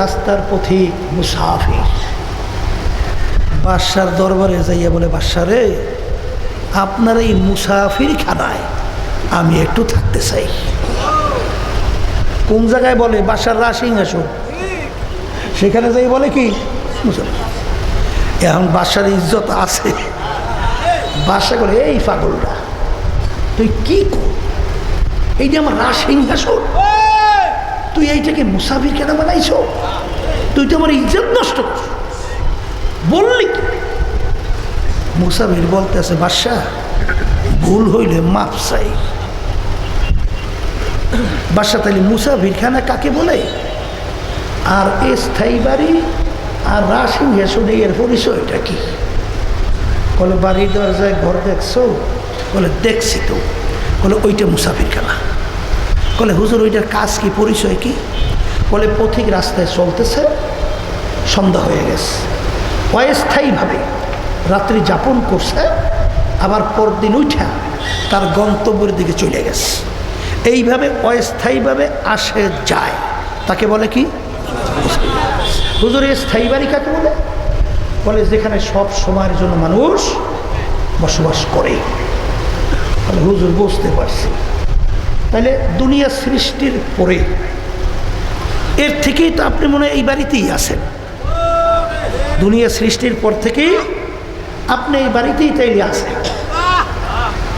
রাস্তার পথিক মুসাফির। বাদশার দরবারে যাইয়া বলে, বাদশারে, আপনার এই মুসাফির খানায় আমি একটু থাকতে চাই। কোন জায়গায় বলে? বাসার রাসিংহাসন সেখানে যাই বলে কি? এখন বাসার ইজ্জত আছে। বাসা করে এই পাগলটা, তুই কি কর? এই যে আমার রাসিংহাসন তুই এইটাকে মুসাফির কেন বানাইছ? তুই তো আমার ইজ্জত নষ্ট কর বললি মুসাফির বলতেছে বাদশাহ ভুল হইলে মাপ চাই। বাদশাহ তাহলে মুসাফির খানা কাকে বলে? আর এ স্থায়ী বাড়ি আর রাসিংহাসনে এর পরিচয়টা কি? বলে বাড়ির দরজায় ঘর দেখছ? বলে দেখছি তো। বলে ওইটা মুসাফির খানা। বলে হুজুর, ওইটার কাজ কি, পরিচয় কি? বলে, পথিক রাস্তায় চলতেছে, সন্ধ্যা হয়ে গেছে। অস্থায়ীভাবে রাত্রি যাপন করছে, আবার পরদিন উঠা তার গন্তব্যের দিকে চলে গেছে। এইভাবে অস্থায়ীভাবে আসে, যায়। তাকে বলে কি? হুজুর স্থায়ী বাড়ি কাকে বলে? বলে, যেখানে সব সময়ের জন্য মানুষ বসবাস করে। হুজুর, বুঝতে পারছি। তাহলে দুনিয়া সৃষ্টির পরে, এর থেকেই তো আপনি মনে এই বাড়িতেই আছেন। দুনিয়া সৃষ্টির পর থেকেই আপনি এই বাড়িতেই তাইলে আছেন।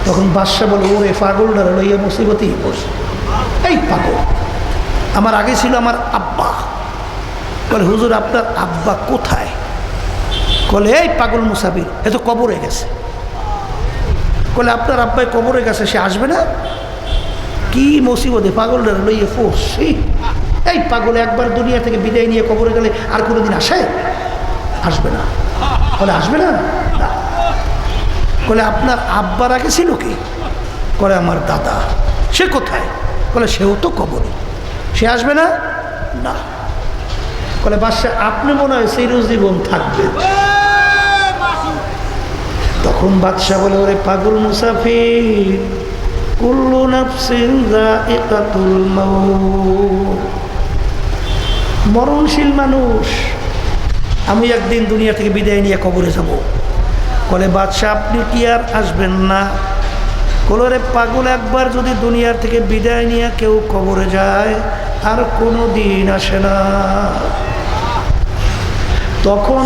তখন বাদশাহ বলে, ওরে পাগলটার লইয়া মুসিবতেই বসে এই পাগল, আমার আগে ছিল আমার আব্বা। বলে, হুজুর, আপনার আব্বা কোথায়? বলে, এই পাগল মুসাফির, এ তো কবরে গেছে। বলে, আপনার আব্বাই কবরে গেছে, সে আসবে না? কি মুসিবতে পাগলটার লইয়ে পড়ছি? এই পাগল একবার দুনিয়া থেকে বিদায় নিয়ে কবরে গেলে আর কোনোদিন আসে? আসবে না। বলে, আসবে না। বলে, আপনার আব্বার আগে ছিল কি? করে আমার দাদা। সে কোথায়? বলে, সেও তো কবরে। সে আসবে না? না। বলে বাসা আপনি মনে হয় সেই জীবন থাকবে তখন বাদশাহ বলে, ওরে পাগল মুসাফির মরণশীল মানুষ, আমি একদিন দুনিয়া থেকে বিদায় নিয়ে কবরে যাব। বলে, বাদশাহ, আপনি কি আর আসবেন না? কোলরে পাগল একবার যদি দুনিয়ার থেকে বিদায় নিয়ে কেউ কবরে যায়, আর কোনো দিন আসে না। তখন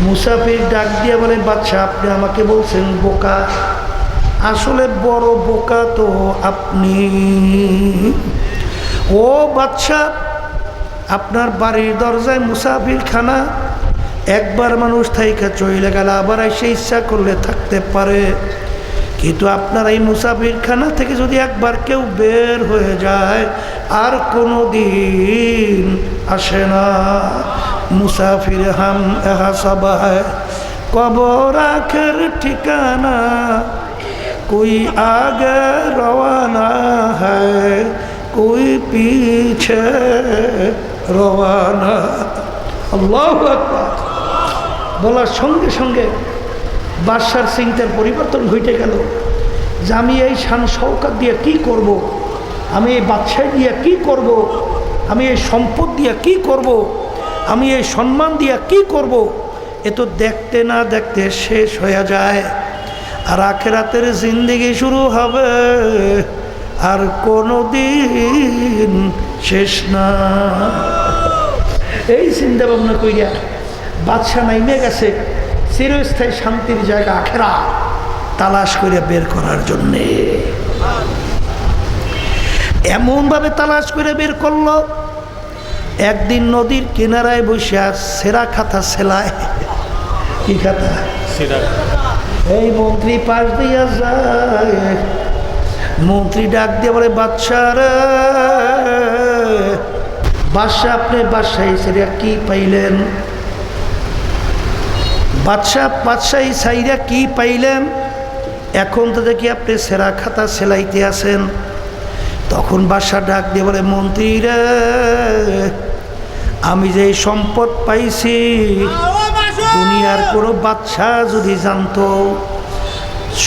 মুসাফির ডাক দিয়ে বলে, বাদশাহ, আপনি আমাকে বলছেন বোকা আসলে বড় বোকা তো আপনি। ও বাচ্চা আপনার বাড়ির দরজায় মুসাফির খানা, একবার মানুষ থাইকা চলে গেল, আবার এসে ইচ্ছা করলে থাকতে পারে। কিন্তু আপনার এই মুসাফির খানা থেকে যদি একবার কেউ বের হয়ে যায়, আর কোনো দিন আসে না। মুসাফির হাম এহা সবাই কবর আখের ঠিকানা কই آگے روانہ ہے کوئی پیچھے রওয়ানা বলার সঙ্গে সঙ্গে বাদশার সিংটার পরিবর্তন ঘটে গেল যে আমি এই শান সৌকাত দিয়ে কি করব। আমি এই বাদশাহ দিয়ে কি করব। আমি এই সম্পদ দিয়ে কি করব। আমি এই সম্মান দিয়ে কি করব। এ তো দেখতে না দেখতে শেষ হয়ে যায় আর আখেরাতের জিন্দিগি শুরু হবে। আর কোনো দিন শেষ না। এই চিন্তা ভাবনা কইরা বাদশাহ নাইমে গেছে, চিরস্থায়ী শান্তির জায়গা আখেরা তালাশ করে বের করার জন্যে। এমনভাবে তালাশ করে বের করল, একদিন নদীর কিনারায় বসে আর সেরা খাতা সেলায়। কি খাতা। এই মন্ত্রী পাশ দিয়া যায়। মন্ত্রী ডাক দিয়ে বলে, বাদশাহ বাদশাহ আপনি বাদশাহী সাইরা কি পাইলেন? বাদশাহ, বাদশাহী সাইরা কি পাইলেন? এখন তো দেখি আপনি সেরা খাতা সেলাইতে আছেন। তখন বাদশাহ ডাক দিয়ে বলে, মন্ত্রী রে, আমি যে সম্পদ পাইছি দুনিয়ার কোনো বাদশাহ যদি জানতো,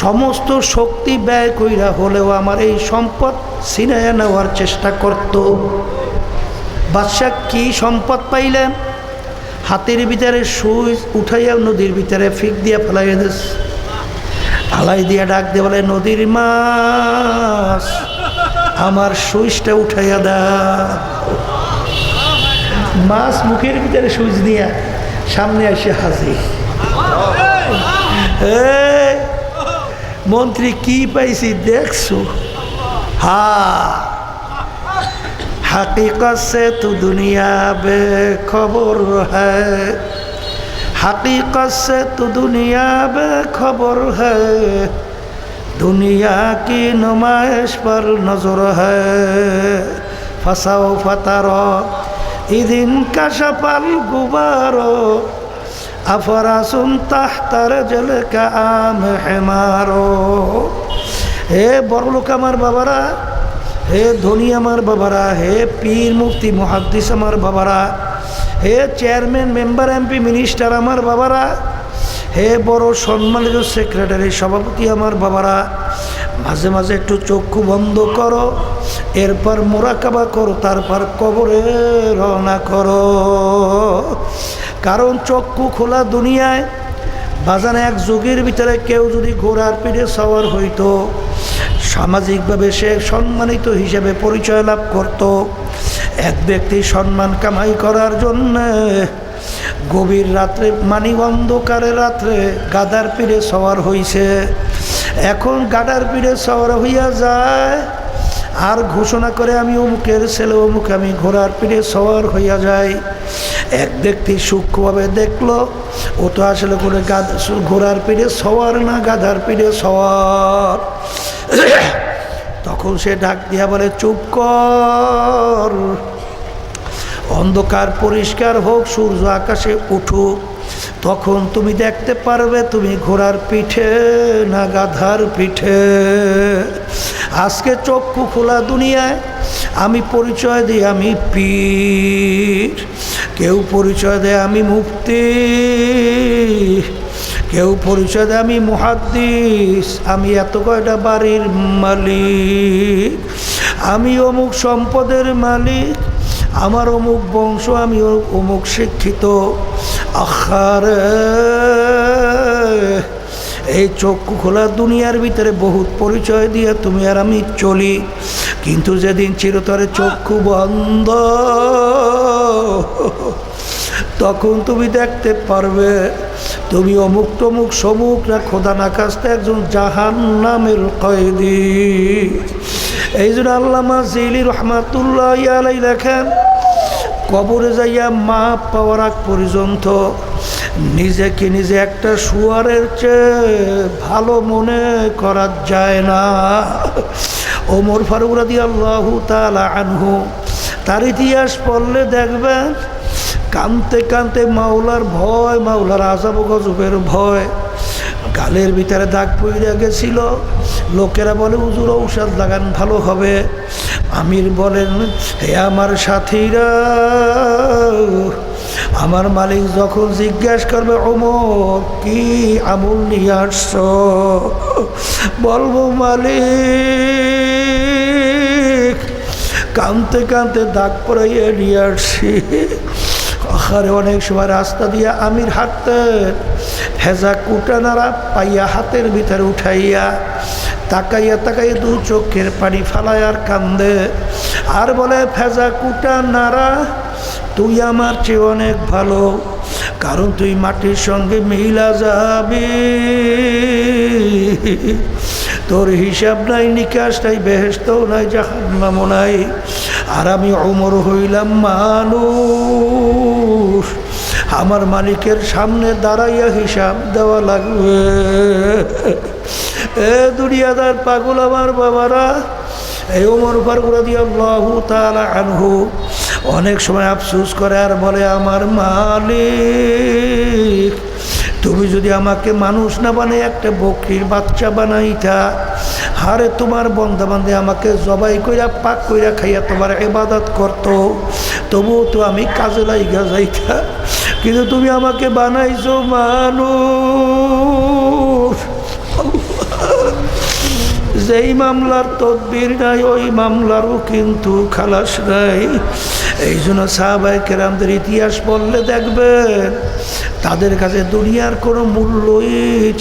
সমস্ত শক্তি ব্যয় কইরা হলেও আমার এই সম্পদ ছিনাইয়া নেওয়ার চেষ্টা করত। বাদশাহ কি সম্পদ পাইলেন? হাতের ভিতরে সুইচ উঠাইয়া নদীর ভিতরে ফিক দিয়া ফেলাইয়া দিস। ফালাই দিয়া ডাক দিয়ে বলে, নদীর মাছ, আমার সুইচটা উঠাইয়া দা মাছ মুখের ভিতরে সুইচ দিয়া সামনে এসে হাজির। মন্ত্রী কি পাইছি দেখছ? হা, হাকিকত সে তু দুনিয়া বে খবর হ্যাঁ হাকিকত সে তু দুনিয়া বে খবর হুনিয়া দুনিয়া কি নুমাইশ পর নজর হ্যাঁ ফসাও ফতার ইদিন কাশাপাল গুবার, আফরাসুন তাহতার জেলেকা আম হেমারো। হে বড়লোক আমার বাবারা, হে ধনী আমার বাবারা, হে পীর মুক্তি মহাদ্দিস আমার বাবারা, হে চেয়ারম্যান, মেম্বার, এমপি, মিনিস্টার আমার বাবারা, হে বড় সম্মানিত সেক্রেটারি, সভাপতি আমার বাবারা মাঝে মাঝে একটু চক্ষু বন্ধ করো, এরপর মোরাকাবা করো, তারপর কবরে রওনা করো। কারণ চক্ষু খোলা দুনিয়ায়, বাজারে এক যুগের ভিতরে কেউ যদি ঘোড়ার পিঠে সওয়ার হইতো, সামাজিকভাবে সে সম্মানিত হিসেবে পরিচয় লাভ করত। এক ব্যক্তি সম্মান কামাই করার জন্য গভীর রাত্রে মানি অন্ধকারের রাত্রে গাদার পিড়ে সওয়ার হইছে। এখন গাদার পিড়ে সওয়ার হইয়া যায়। আর ঘোষণা করে আমি অমুকের ছেলে, অমুক আমি ঘোড়ার পিড়ে সওয়ার হইয়া যাই। এক ব্যক্তি সূক্ষ্মভাবে দেখল, ও তো আসলে কোনো গাদ ঘোড়ার পিড়ে সওয়ার না, গাধার পিড়ে সওয়ার। তখন সে ডাক দিয়া বলে, চুপ কর। অন্ধকার পরিষ্কার হোক, সূর্য আকাশে উঠুক। তখন তুমি দেখতে পারবে তুমি ঘোড়ার পিঠে না গাধার পিঠে। আজকে চক্ষু খোলা দুনিয়ায়, আমি পরিচয় দিই আমি পীর। কেউ পরিচয় দেয় আমি মুক্তি কেউ পরিচয় দেয় আমি মুহাদ্দিস। আমি এত কয়টা বাড়ির মালিক? আমি অমুক সম্পদের মালিক। আমার অমুক বংশ, আমি অমুক শিক্ষিত। আখারে। এই চক্ষু খোলা দুনিয়ার ভিতরে বহুত পরিচয় দিয়ে তুমি আর আমি চলি। কিন্তু যেদিন চিরতরে চক্ষু বন্ধ, তখন তুমি দেখতে পারবে, তুমি অমুক তমুক সমুক না খোদা না কাছতে একজন জাহান নামের কয়েদি। এই জন্য আল্লামা জিলি রহমাতুল্লাহ লেখেন কবরে যাইয়া মা পাওয়ার আগ পর্যন্ত নিজেকে নিজে একটা শুয়ারের চেয়ে ভালো মনে করা যায় না। ওমর ফারুক রাদি আল্লাহ আনহু তার ইতিহাস পড়লে দেখবেন কানতে কানতে মাওলার ভয়, মাওলার আজাব গজবের ভয়। গালের ভিতরে দাগ পড়ে গেছিল। লোকেরা বলে উজুর ঔষধ লাগান ভালো হবে। আমির বলেন, হে আমার সাথীরা, আমার মালিক যখন জিজ্ঞাসা করবে, ওমর, কি আমুল নিয়ে আসছ? বলব, মালিক, কানতে কানতে দাগ পড়াইয়ে নিয়ে আসছি। আরে অনেক সময় রাস্তা দিয়ে আমির হাঁটতেন, হেজা কুটা নাড়া পাইয়া হাতের ভিতরে উঠাইয়া তাকাইয়া তাকাইয়া দু চোখের পানি ফালায় আর কান্দে। আর বলে, ফেজা কুটা নারা, তুই আমার চেয়ে অনেক ভালো। কারণ তুই মাটির সঙ্গে মিলা যাবি। তোর হিসাব নাই, নিকাশ নাই বেহেস্তও নাই, জাহান্নামও নাই। আর আমি অমর হইলাম মানুষ। আমার মালিকের সামনে দাঁড়াইয়া হিসাব দেওয়া লাগবে। এ দুনিয়াদার পাগল আমার বাবারা, এই ওমর ফারুকুরা দিয়ে আল্লাহু তাআলা আনহু অনেক সময় আফসোস করে আর বলে, আমার মালিক, তুমি যদি আমাকে মানুষ না বানাই একটা বকরির বাচ্চা বানাইতা, হারে তোমার বন্ধা বান্ধে আমাকে জবাই কইরা, পাক কইরা খাইয়া তোমার এবাদত করত, তবুও তো আমি কাজে লাইগা যাইতা, কিন্তু তুমি আমাকে বানাইছো মানুষ। যেই মামলার তদবির নাই, ওই মামলারও কিন্তু খালাস নাই। এই জন্য সাহাবাই কেরামদের ইতিহাস বললে দেখবেন, তাদের কাছে দুনিয়ার কোনো মূল্যই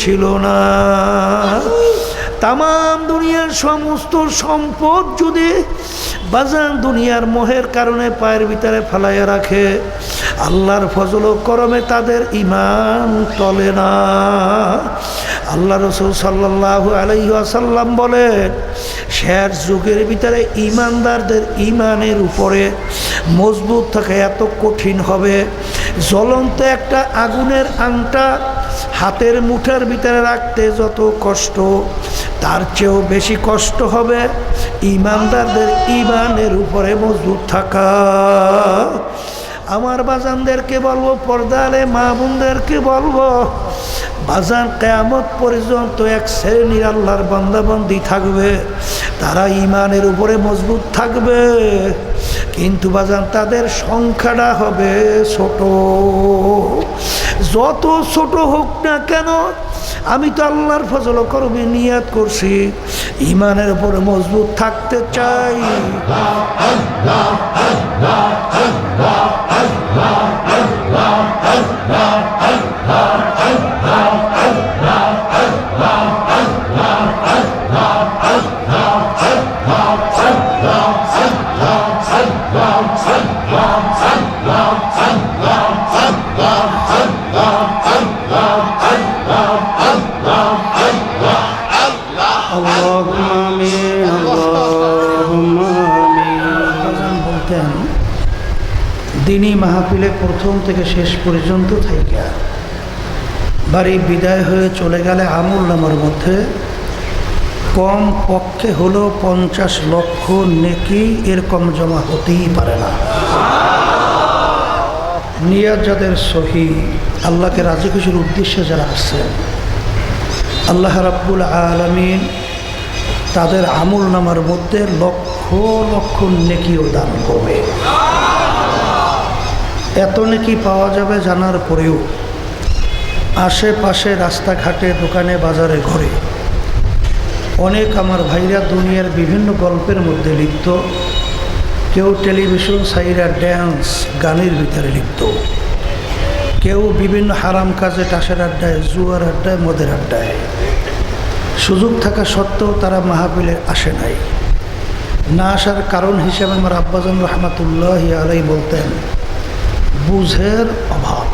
ছিল না। তাম দুনিয়ার সমস্ত সম্পদ যদি বাজান দুনিয়ার মোহের কারণে পায়ের ভিতরে ফেলাইয়া রাখে। আল্লাহর ফজল করমে তাদের ইমান টলে না। আল্লাহ রসুল সাল্লাহ আলাইসাল্লাম বলেন শেষ যুগের ভিতরে ইমানদারদের ইমানের উপরে মজবুত থাকা এত কঠিন হবে। জ্বলন্ত একটা আগুনের আংটা হাতের মুঠের ভিতরে রাখতে যত কষ্ট তার চেয়েও বেশি কষ্ট হবে ইমানদারদের ইমানের উপরে মজবুত থাকা। আমার বাজানদেরকে বলব, পর্দালে মা বোনদেরকে বলব, বাজান কেয়ামত পর্যন্ত এক শ্রেণির আল্লাহর বন্দাবন্দি থাকবে। তারা ইমানের উপরে মজবুত থাকবে। কিন্তু বাজান, তাদের সংখ্যাটা হবে ছোট। যত ছোট হোক না কেন আমি তো আল্লাহর ফজল করবি নিয়াত করছি। ইমানের উপরে মজবুত থাকতে চাই। দিনী মাহফিলে প্রথম থেকে শেষ পর্যন্ত থাইকা বাড়ি বিদায় হয়ে চলে গেলে আমুল নামার মধ্যে কম পক্ষে হলো পঞ্চাশ লক্ষ নেকি এরকম জমা হতেই পারে না। নিয়াজ যাদের সহি, আল্লাহকে রাজি খুশির উদ্দেশ্যে যারা আসছেন, আল্লাহ রাব্বুল আলমিন তাদের আমল নামার মধ্যে লক্ষ লক্ষ নেকিও দান করবে। এত নাকি পাওয়া যাবে জানার পরেও আশেপাশে রাস্তাঘাটে, দোকানে, বাজারে, ঘরে। অনেক আমার ভাইরা দুনিয়ার বিভিন্ন গল্পের মধ্যে লিপ্ত। কেউ টেলিভিশন, সাইরা, ড্যান্স, গানের ভিতরে লিপ্ত। কেউ বিভিন্ন হারাম কাজে, টাসের আড্ডায়, জুয়ার আড্ডায়, মদের আড্ডায়। সুযোগ থাকা সত্ত্বেও তারা মাহাবিলে আসে নাই। না আসার কারণ হিসেবে আমার আব্বাজান রহমাতুল্লাহ আলাই বলতেন বুঝের অভাব।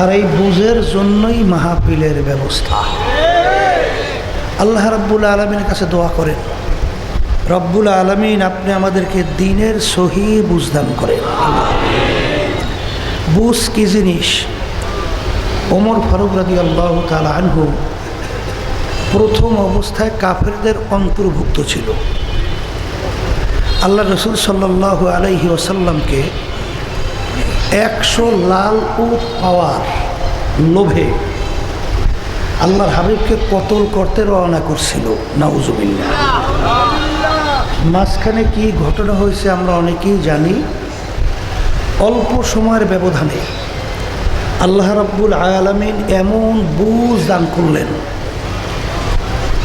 আর এই বুঝের জন্যই মাহাপিলের ব্যবস্থা। আল্লাহ রব্বুল আলমিনের কাছে দোয়া করেন, রব্বুল আলমিন, আপনি আমাদেরকে দিনের সহি বুঝদান করেন। বুঝ কি জিনিস? ওমর ফারুক রাজি আল্লাহ তালা আনহু প্রথম অবস্থায় কাফেরদের অন্তর্ভুক্ত ছিল। আল্লাহ রসুল সাল্লাহ আলাইহি ওসাল্লামকে একশো লাল উট পাওয়ার লোভে আল্লাহর হাবিবকে কতল করতে রওনা করছিল নাউজুবিল্লা মাঝখানে কি ঘটনা হয়েছে আমরা অনেকেই জানি। অল্প সময়ের ব্যবধানে আল্লাহ রাব্বুল আয়ালামিন এমন বুঝ দান করলেন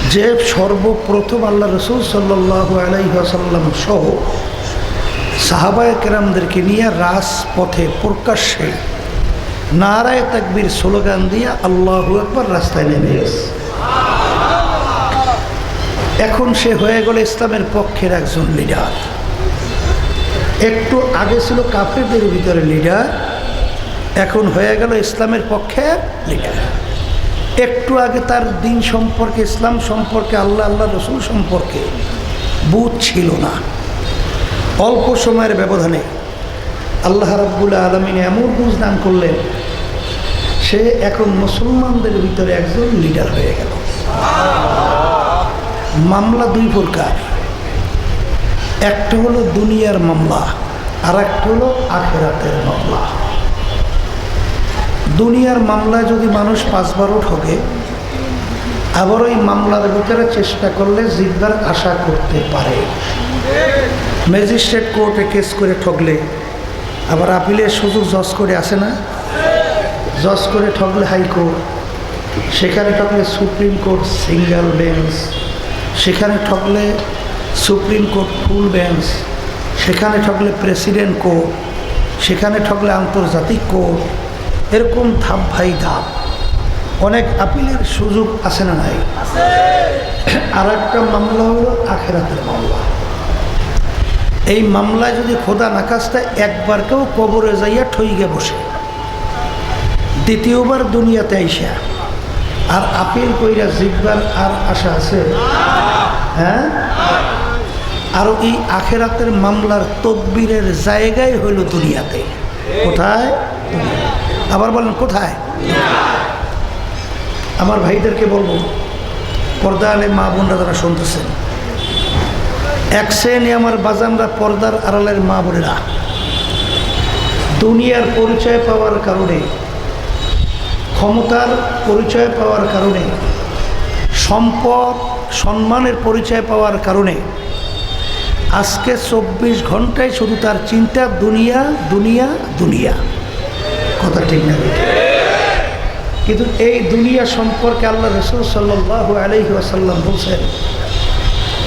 যে সর্বপ্রথম আল্লাহ রসুল সাল্লাহ আলাইসাল্লাম সহ সাহাবায় কেরামদেরকে নিয়ে রাজপথে প্রকাশ্যে নারায় তাকবির স্লোগান দিয়ে আল্লাহ একবার রাস্তায় নেমে গেছে। এখন সে হয়ে গেল ইসলামের পক্ষের একজন লিডার। একটু আগে ছিল কাফেরদের ভিতরে লিডার, এখন হয়ে গেল ইসলামের পক্ষে লিডার। একটু আগে তার দিন সম্পর্কে, ইসলাম সম্পর্কে, আল্লাহ আল্লাহ, রসুল সম্পর্কে বুধ ছিল না। অল্প সময়ের ব্যবধানে আল্লাহ রাব্বুল আলমিন এমন দান করলেন, সে এখন মুসলমানদের ভিতরে একজন লিডার হয়ে গেল। মামলা দুই প্রকার। একটা হলো দুনিয়ার মামলা আর একটা হলো আখেরাতের মামলা। দুনিয়ার মামলায় যদি মানুষ পাঁচবারও ঠকে আবার ওই মামলার ভিতরে চেষ্টা করলে জিতবার আশা করতে পারে। ম্যাজিস্ট্রেট কোর্টে কেস করে ঠকলে আবার আপিলের সুযোগ জজ করে আসে না? জজ করে ঠকলে হাইকোর্ট সেখানে ঠকলে সুপ্রিম কোর্ট সিঙ্গেল বেঞ্চ। সেখানে ঠকলে সুপ্রিম কোর্ট ফুল বেঞ্চ। সেখানে ঠকলে প্রেসিডেন্ট কোর্ট। সেখানে ঠকলে আন্তর্জাতিক কোর্ট। এরকম ধাপ ভাই ধাপ। অনেক আপিলের সুযোগ আছে না নাই? আর একটা মামলা হলো আখেরাতের মামলা। এই মামলায় যদি খোদা নাকাশটা একবার কেউ কবরে যাইয়া ঠইগে বসে। দ্বিতীয়বার দুনিয়াতে আইসা। আর আপিল কইরা জিতবার আর আশা আছে? হ্যাঁ? আর এই আখেরাতের মামলার তদবিরের জায়গায় হইল দুনিয়াতে। কোথায়? আবার বলেন, কোথায়? আমার ভাইদেরকে বলব পর্দা আলে মা বোনরা তারা শুনতেছেন এক শ্রেণি আমার বাজানরা পর্দার আড়ালের মা বোনেরা। দুনিয়ার পরিচয় পাওয়ার কারণে, ক্ষমতার পরিচয় পাওয়ার কারণে, সম্পদ, সম্মানের পরিচয় পাওয়ার কারণে, আজকে চব্বিশ ঘন্টায় শুধু তার চিন্তা দুনিয়া দুনিয়া দুনিয়া। কথা ঠিক না কিন্তু এই দুনিয়া সম্পর্কে আল্লাহ রসুল সাল্লাহ আলহি আসাল্লাম বলছেন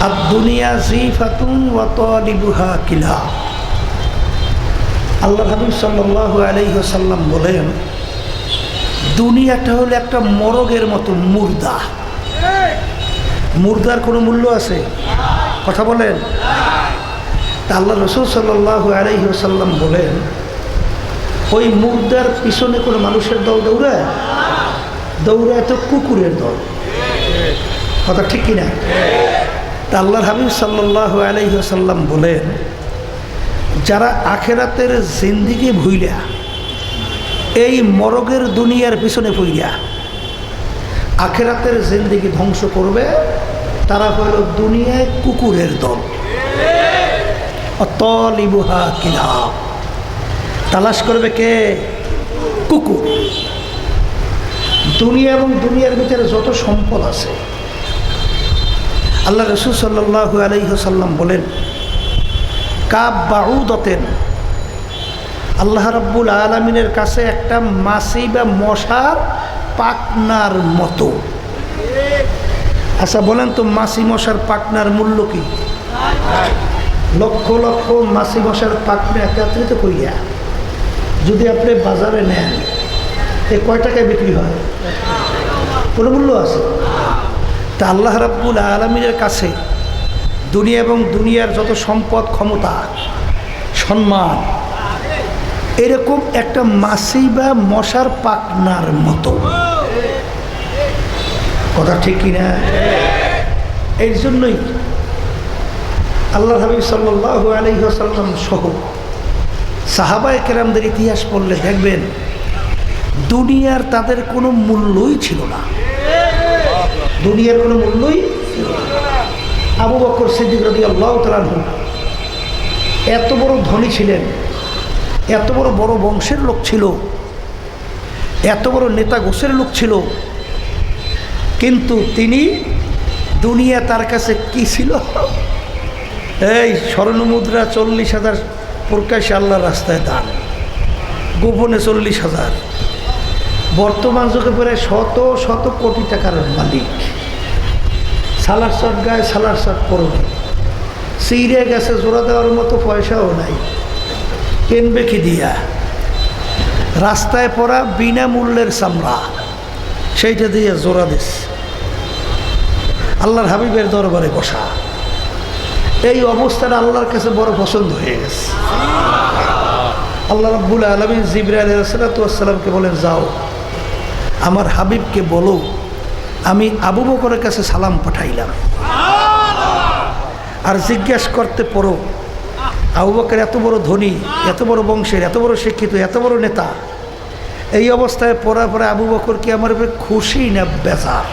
আর দুনিয়া জি ফাতুন কিলা। আল্লাহ হাবিব সাল্লাহ আলহি আসাল্লাম বলেন, দুনিয়াটা হলো একটা মরগের মতো মুর্দা। মুর্দার কোনো মূল্য আছে? কথা বলেন। তা আল্লাহ রসুল সাল্লাহ আলহি বলেন, ওই মুর্দার পিছনে কোনো মানুষের দল দৌড়ায়? দৌড়ায় তো কুকুরের দল। কথা ঠিক কিনা? তা আল্লাহর হাবিব সাল্লাহ আলহিহাসাল্লাম বলেন, যারা আখেরাতের জিন্দিগি ভুইলা, এই মরগের দুনিয়ার পিছনে ভুইলা আখেরাতের জিন্দিগি ধ্বংস করবে, তারা হইল দুনিয়ায় কুকুরের দল। অতলিবুহা কিলা। তালাশ করবে কে? কুকুর। দুনিয়া এবং দুনিয়ার ভিতরে যত সম্পদ আছে আল্লাহ রসুল সাল্লাহু আলহিহসাল্লাম বলেন, কাব বাউদতেন, আল্লাহ রাব্বুল আলমিনের কাছে একটা মাসি বা মশার পাকনার মতো। আচ্ছা বলেন তো মাসি মশার পাকনার মূল্য কি? লক্ষ লক্ষ মাসি মশার পাকনা একত্রিত করিয়া যদি আপনি বাজারে নেন, এ কয় টাকায় বিক্রি হয়? কোনো মূল্য আছে? তা আল্লাহ রাব্বুল আলমিনের কাছে দুনিয়া এবং দুনিয়ার যত সম্পদ, ক্ষমতা, সম্মান, এরকম একটা মাসি বা মশার পাকনার মতো। কথা ঠিক কিনা? এই জন্যই আল্লাহ হাবিব সাল্লাহ আলহিহাসাল্লাম সহ সাহাবায় কেরামদের ইতিহাস পড়লে দেখবেন, দুনিয়ার তাদের কোনো মূল্যই ছিল না। দুনিয়ার কোনো মূল্যই। আবু বকর সিদ্দিক রদি আল্লাহ তালানহু এত বড় ধনী ছিলেন, এত বড় বড় বংশের লোক ছিল, এত বড় নেতা গোছের লোক ছিল, কিন্তু তিনি দুনিয়া তার কাছে কি ছিল? এই স্বর্ণমুদ্রা চল্লিশ হাজার, প্রকাশ্যে আল্লাহর রাস্তায় দান। গোপনে চল্লিশ হাজার। বর্তমান যুগে প্রায় শত শত কোটি টাকার মালিক। সালার শট গায়ে, সালার শট পরবে সিঁড়ে গেছে, জোড়া দেওয়ার মতো পয়সাও নাই। কেনবে কি দিয়া? রাস্তায় পড়া বিনামূল্যের চামড়া। সেইটা দিয়ে জোড়া দিস। আল্লাহর হাবিবের দরবারে বসা। এই অবস্থাটা আল্লাহর কাছে বড় পছন্দ হয়ে গেছে। আল্লাহ রাব্বুল আলমী জিবরা বলেন, যাও। আমার হাবিবকে বলো, আমি আবু বকরের কাছে সালাম পাঠাইলাম। আর জিজ্ঞাসা করতে পড়ো, আবু বকর এত বড় ধনী, এত বড় বংশের, এত বড় শিক্ষিত, এত বড় নেতা। এই অবস্থায় পড়ার পরে আবু বকর কি আমার উপরে খুশি না বেজার?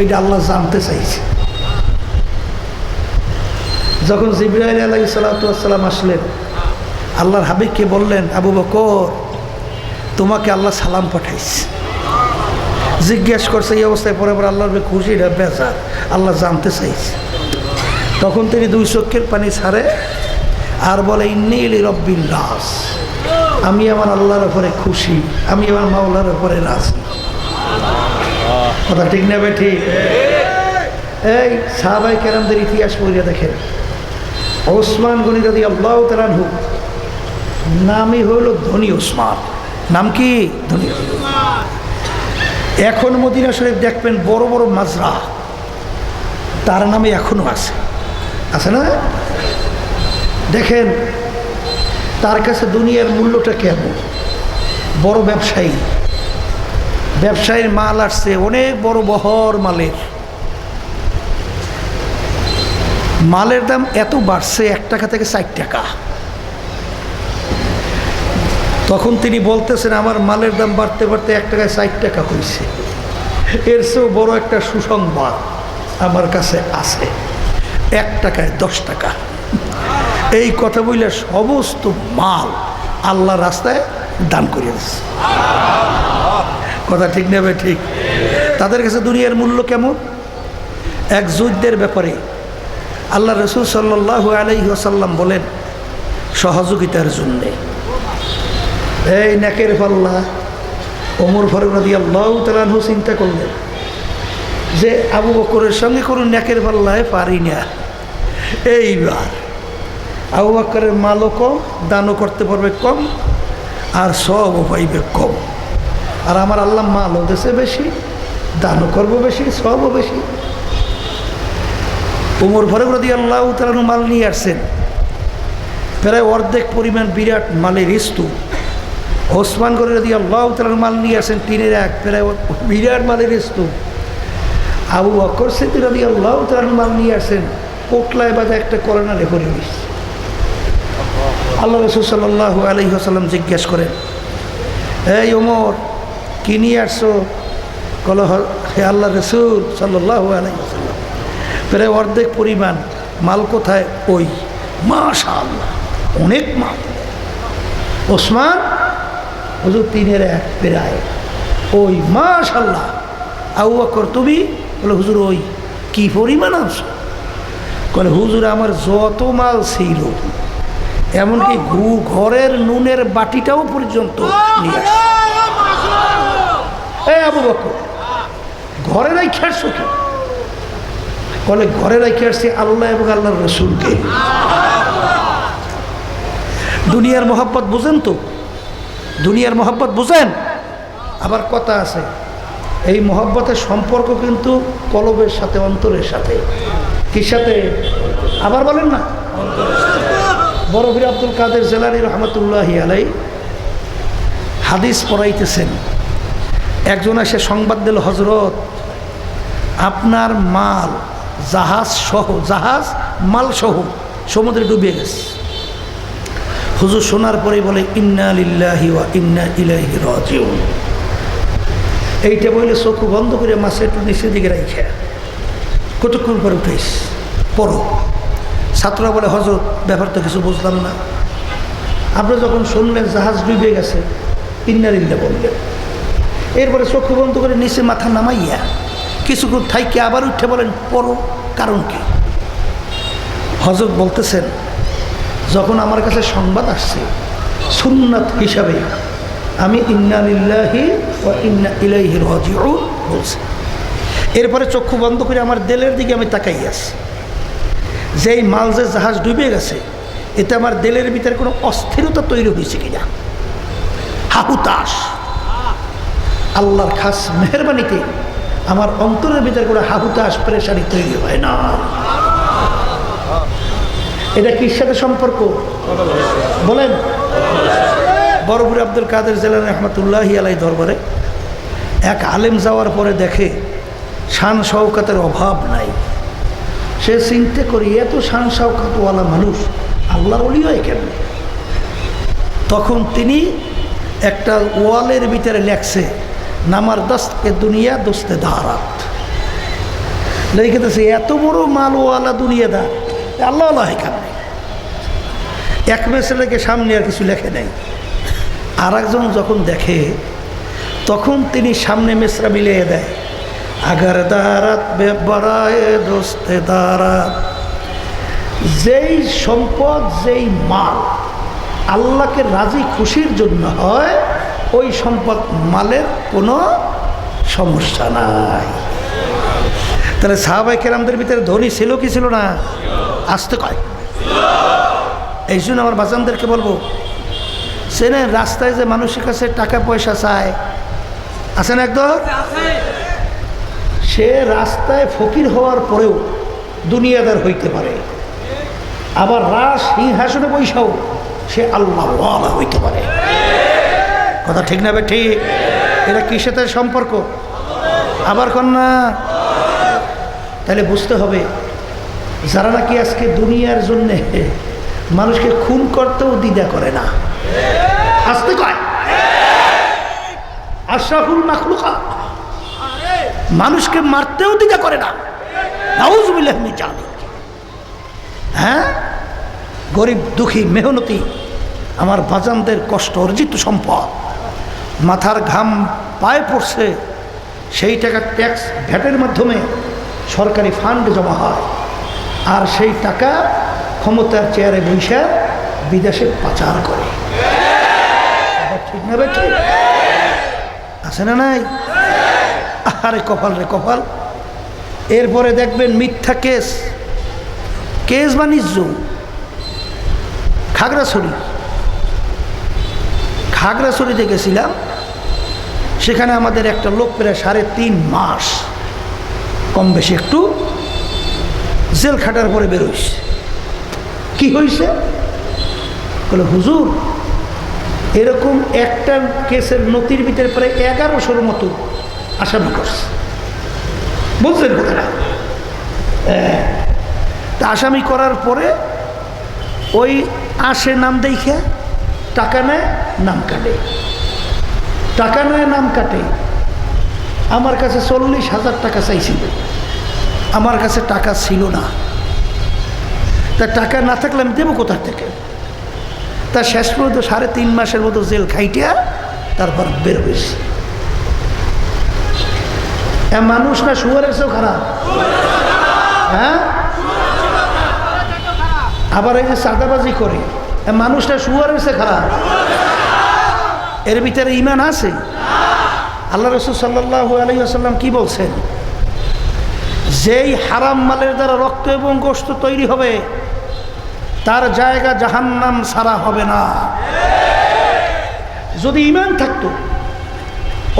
এইটা আল্লাহ জানতে চাইছে। যখন জিব্রাইল আলাই সালাতাম আসলেন, আল্লাহর হাবিবকে বললেন, আবু বকর, তোমাকে আল্লাহ সালাম পাঠাইছে। জিজ্ঞেস করছে, এই অবস্থায় পরে পরে আল্লাহর খুশি না বেজার আল্লাহ জানতে চাইছে। তখন তিনি দুই চক্ষের পানি ছাড়ে আর বলে ইন্নিলি রব্বিল রাস আমি আমার আল্লাহর ওপরে খুশি, আমি আমার মাওলার ওপরে রাজি। কথা ঠিক নেবে ঠিক? এই সাহাবাই কেরামদের ইতিহাস পড়িয়া দেখেন। ওসমান গনি যদি আল্লাহ তালানহু নামই হইল ধনী ওসমান। নাম কি? ধনী। এখন মদিনা শরীফ দেখবেন বড় বড় মাজরা। তার নামে এখনও আছে। আছে না? দেখেন, তার কাছে দুনিয়ার মূল্যটা কেমন? বড় ব্যবসায়ী। ব্যবসায়ীর মাল আসছে, অনেক বড় বহর মালের। মালের দাম এত বাড়ছে, এক টাকা থেকে ষাট টাকা। তখন তিনি বলতেছেন, আমার মালের দাম বাড়তে বাড়তে এক টাকায় ষাট টাকা হয়েছে এর চেয়েও বড় একটা সুসংবাদ আমার কাছে আছে। এক টাকায় দশ টাকা। এই কথা বললে সমস্ত মাল আল্লাহ রাস্তায় দান করিয়ে দিচ্ছে। কথা ঠিক নেবে ঠিক। তাদের কাছে দুনিয়ার মূল্য কেমন? এক যুদ্ধের ব্যাপারে আল্লাহ রসুল সাল্লাহ আলাইহি আসাল্লাম বলেন, সহযোগিতার জন্যে। এই নাকের পাল্লা ওমর ফারুক নদী আল্লাহ তালানহু চিন্তা করলেন যে আবু বকরের সঙ্গে কোনো ন্যাকের পাল্লায় পারি না। এইবার আবু বকরের মালও কম, দানও করতে পারবে কম, আর সবও পাইবে কম। আর আমার আল্লাহ মালও দেশে বেশি, দানও করব বেশি, সবও বেশি। উমর ফারুক রদি আল্লাহ তালানু মাল নিয়ে আসছেন। প্রায় অর্ধেক পরিমাণ বিরাট মালের স্তূপ। ওসমান করে যদি আল্লাহ তালার মাল নিয়ে আসেন, টিনের এক প্রায় বিরাট মালের স্তূপ। আবু অকর সেতু রবি আল্লাহ তালার মাল নিয়ে আসেন পোটলায় বাজে একটা করোনা রেখে নিস আল্লাহ রসুল সাল্লাহ আলহি আসাল্লাম জিজ্ঞেস করেন, এই ওমর, কি নিয়ে আসছো? কল, হে আল্লাহ রসুল সাল্লাহ আলহি আসাল্লাম প্রায় অর্ধেক পরিমাণ মাল কোথায়? ওই মাশা আল্লাহ অনেক মাল। ওসমান হুজুর তিনের এক প্রায়। ওই মাশাল্লাহ। আউ আকর তুমি? বলে হুজুর ওই কি পরিমাণ আনছো বলে হুজুর আমার যত মাল ছিল এমনকি ঘু ঘরের নুনের বাটিটাও পর্যন্ত নিয়ে আসছে। আবু বকর ঘরে রাই খেয়েছো কি বলে ঘরে রাখি আসছি আল্লাহ এবং আল্লাহর রসুলকে। দুনিয়ার মোহাব্বত বুঝেন তো? দুনিয়ার মোহাব্বত বুঝেন? আবার কথা আছে, এই মোহাব্বতের সম্পর্ক কিন্তু কলবের সাথে, অন্তরের সাথে। কি সাথে? আবার বলেন না। বড় বীর আব্দুল কাদের জেলারি রহমতুল্লাহ আলাই হাদিস পড়াইতেছেন। একজন এসে সংবাদ দিল হজরত আপনার মাল জাহাজ সহ, জাহাজ মাল সহ সমুদ্রে ডুবে গেছে। হুজুর শোনার পরে বলে, ইন্না লিল্লাহি ওয়া ইন্না ইলাইহি রাজিউন। এইটা বলে চক্ষু বন্ধ করে মাছে একটু নিচের দিকে রাখে কতক্ষণ পরে উঠেস পড়ো। ছাত্ররা বলে, হজরত, ব্যাপার তো কিছু বুঝলাম না। আপনি যখন শুনলেন, জাহাজ ডুবে গেছে ইন্নারিল্লা বললেন এরপরে চক্ষু বন্ধ করে নিচে মাথা নামাইয়া কিছুক্ষণ থাইকে আবার উঠে বলেন, পড়ো, কারণ কি? হজরত বলতেছেন যখন আমার কাছে সংবাদ আসছে, সুন্নাত হিসাবে, আমি ইন্না লিল্লাহি ও ইন্না ইলাইহি রাজিউন বলছি। এরপরে চক্ষু বন্ধ করে আমার দেলের দিকে আমি তাকাই আছি। যেই মাল যে জাহাজ ডুবে গেছে, এতে আমার দেলের ভিতরে কোনো অস্থিরতা তৈরি হয়েছে কিনা? হাহুতাস আল্লাহর খাস মেহরবানিতে আমার অন্তরের ভিতরে কোনো হাহুতাস প্রেশারি তৈরি হয় না। এটা কির সাথে সম্পর্ক? বলেন। বড়পুর আব্দুল কাদের জেলার রহমতুল্লাহি আলাই দরবারে এক আলেম যাওয়ার পরে দেখে শান শওকাতের অভাব নাই। সে চিনতে করি, এত শান শওকাতওয়ালা মানুষ, আল্লাহর অলি কেন তখন তিনি একটা ওয়ালের ভিতরে লেখছে, নামার দস্তে দুনিয়া দোস্তে দারাত লিখেতেছে এত বড় মালওয়ালা দুনিয়াদার আল্লাহ আল্লাহ এখানে এক মেসেলেকে সামনে আর কিছু লেখে নেই। আর একজন যখন দেখে, তখন তিনি সামনে মেসরা মিলিয়ে দেয়। আগার দারাত বেবারায় দোস্তে যেই সম্পদ, যেই মাল আল্লাহকে রাজি খুশির জন্য হয়, ওই সম্পদ মালের কোনো সমস্যা নাই। তাহলে সাহাবাই কেরামদের ভিতরে ধনী ছিল কি ছিল না? আসতে কয়। এই জন্য আমার বাজানদেরকে বলব সেনে রাস্তায় যে মানুষের কাছে টাকা পয়সা চায় আছেন একদম সে রাস্তায় ফকির হওয়ার পরেও দুনিয়াদার হইতে পারে। আবার রাস সিংহাসনে বৈশাও সে আল্লাহ হইতে পারে। কথা ঠিক না ঠিক? এটা কি সাথে সম্পর্ক? আবার কন্যা? তাহলে বুঝতে হবে যারা নাকি আজকে দুনিয়ার জন্যে মানুষকে খুন করতেও দ্বিধা করে না। আসতে কয়। আশরাফুল মাখলুকা। মানুষকে মারতেও দ্বিধা করে না। হ্যাঁ? গরিব, দুঃখী, মেহনতি, আমার বাজানদের কষ্ট, অর্জিত সম্পদ, মাথার ঘাম পায়ে পড়ছে, সেই টাকা ট্যাক্স ভ্যাটের মাধ্যমে সরকারি ফান্ড জমা হয়। আর সেই টাকা ক্ষমতার চেয়ারে বৈশা বিদেশে পাচার করে। ঠিক ঠিক? আছে না নাই? আরে কপাল রে কপাল। এরপরে দেখবেন মিথ্যা কেস। কেস বাণিজ্য খাগড়াছড়ি। খাগড়াছড়িতে গেছিলাম। সেখানে আমাদের একটা লোক প্রায় সাড়ে তিন মাস কম বেশি একটু জেল খাটার পরে বেরোইছে কি হয়েছে বলে, হুজুর, এরকম একটা কেসের নথির ভিতরে প্রায় এগারোশোর মতো আসামি করছে। বুঝলেন কথাটা। তা আসামি করার পরে ওই আসে নাম দেখে টাকা নেয়, নাম কাটে। টাকা নেয়, নাম কাটে। আমার কাছে চল্লিশ হাজার টাকা চাইছিল। আমার কাছে টাকা ছিল না। তা টাকা না থাকলে আমি দেবো কোথার থেকে? তা শেষ পর্যন্ত সাড়ে তিন মাসের মতো জেল খাইটিয়া তারপর বের হয়েছে। এ মানুষ না শুয়ারের চেয়েও খারাপ। হ্যাঁ? আবার এই যে চাঁদাবাজি করে মানুষটা শুয়ারের চেয়ে খারাপ। এর ভিতরে ইমান আছে? আল্লাহ রসুল সাল্লাহ আলাইসাল্লাম কি বলছেন? যেই হারাম মালের দ্বারা রক্ত এবং গোস্ত তৈরি হবে, তার জায়গা জাহান্নাম সারা হবে না। যদি ইমান থাকতো,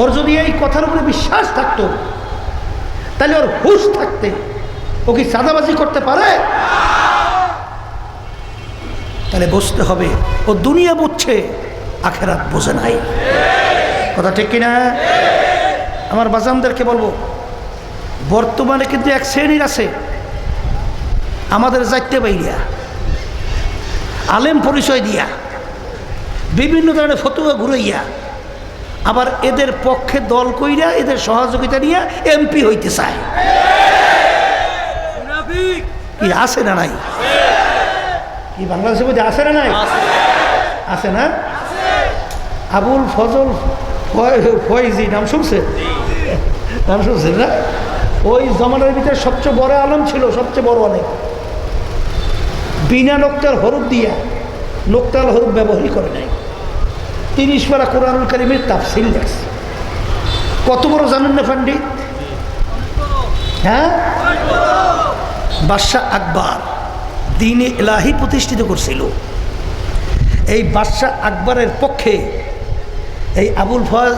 ওর যদি এই কথার উপরে বিশ্বাস থাকতো, তাহলে ওর হুশ থাকতে, ও কি চাঁদাবাজি করতে পারে? তাহলে বুঝতে হবে, ও দুনিয়া বুঝছে, আখেরাত বোঝে নাই। কথা ঠিক কিনা? আমার বাজামদেরকে বলব বর্তমানে কিন্তু এক শ্রেণির আছে। আমাদের যাইতে বাইরিয়া আলেম পরিচয় দিয়া, বিভিন্ন ধরনের ফতুয়া ঘুরাইয়া, আবার এদের পক্ষে দল কইরা, এদের সহযোগিতা নিয়ে এমপি হইতে চায়। কি, আছে না নাই? কি, বাংলাদেশের মধ্যে আছে না নাই? আছে না? আবুল ফজল ফয়- ফয়জি, নাম শুনছে নাম শুনছেন না? ওই জমানার ভিতরে সবচেয়ে বড় আলম ছিল, সবচেয়ে বড় অনেক। বিনা নোক্তার হরুপ দিয়া নোক্তাল হরুপ ব্যবহারই করে নাই। তিরিশ পারা কোরআনুল কারিমের তাফসিল দেখছে। কত বড় জানেন না পণ্ডিত হ্যাঁ? বাদশাহ আকবর দিনে এলাহি প্রতিষ্ঠিত করছিল। এই বাদশাহ আকবরের পক্ষে এই আবুল ফজ